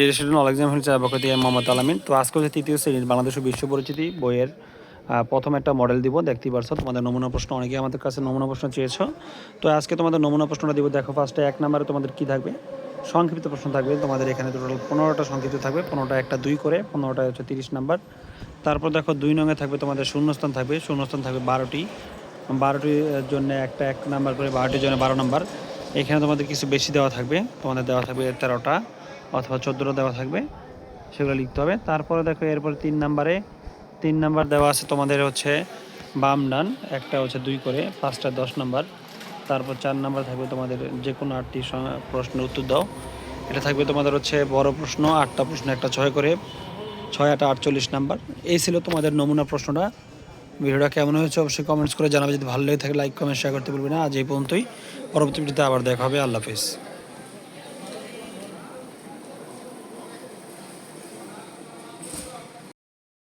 Registration knowledge exam হচ্ছে বকতি মোহাম্মদ আলামিন। তো আজকে হচ্ছে তৃতীয় শ্রেণির বাংলাদেশ বিশ্ব পরিচিতি বইয়ের প্রথম একটা মডেল দিব দেখতেই পারছ। তোমাদের নমুনা প্রশ্ন অনেকেই আমাদের কাছে নমুনা প্রশ্ন চেয়েছো। তো আজকে তোমাদের নমুনা প্রশ্নটা দিব, দেখো ফার্স্টে এক নম্বরে তোমাদের কি থাকবে? সংক্ষিপ্ত প্রশ্ন থাকবে, তোমাদের এখানে টোটাল পনেরোটা সংক্ষিপ্ত থাকবে, পনেরোটা একটা দুই করে পনেরোটা হচ্ছে তিরিশ নাম্বার তারপর দেখো দুই নঙে থাকবে তোমাদের শূন্যস্থান থাকবে শূন্যস্থান থাকবে বারোটি। বারোটির জন্য একটা এক নাম্বার করে, বারোটির জন্য বারো নাম্বার এখানে তোমাদের কিছু বেশি দেওয়া থাকবে, তোমাদের দেওয়া থাকবে তেরোটা। অথবা চোদ্দোটা দেওয়া থাকবে, সেগুলো লিখতে হবে। তারপরে দেখো এরপর তিন নাম্বারে, তিন নাম্বার দেওয়া আছে তোমাদের হচ্ছে বাম ডান, একটা হচ্ছে দুই করে, পাঁচটা দশ নাম্বার। তারপর চার নাম্বার থাকবে তোমাদের যে কোনো আটটি প্রশ্নের উত্তর দাও। এটা থাকবে তোমাদের হচ্ছে বড় প্রশ্ন, আটটা প্রশ্ন, একটা ছয় করে, ছয় আটটা আটচল্লিশ নাম্বার। এই ছিল তোমাদের নমুনা প্রশ্নটা। ভিডিওটা কেমন হয়েছে অবশ্যই কমেন্টস করে জানাবে। যদি ভালো লেগে থাকে লাইক কমেন্ট শেয়ার করতে বলবে না। আজ এই পর্যন্তই। পরবর্তী ভিডিওতে আবার দেখা হবে। আল্লাহ হাফিজ।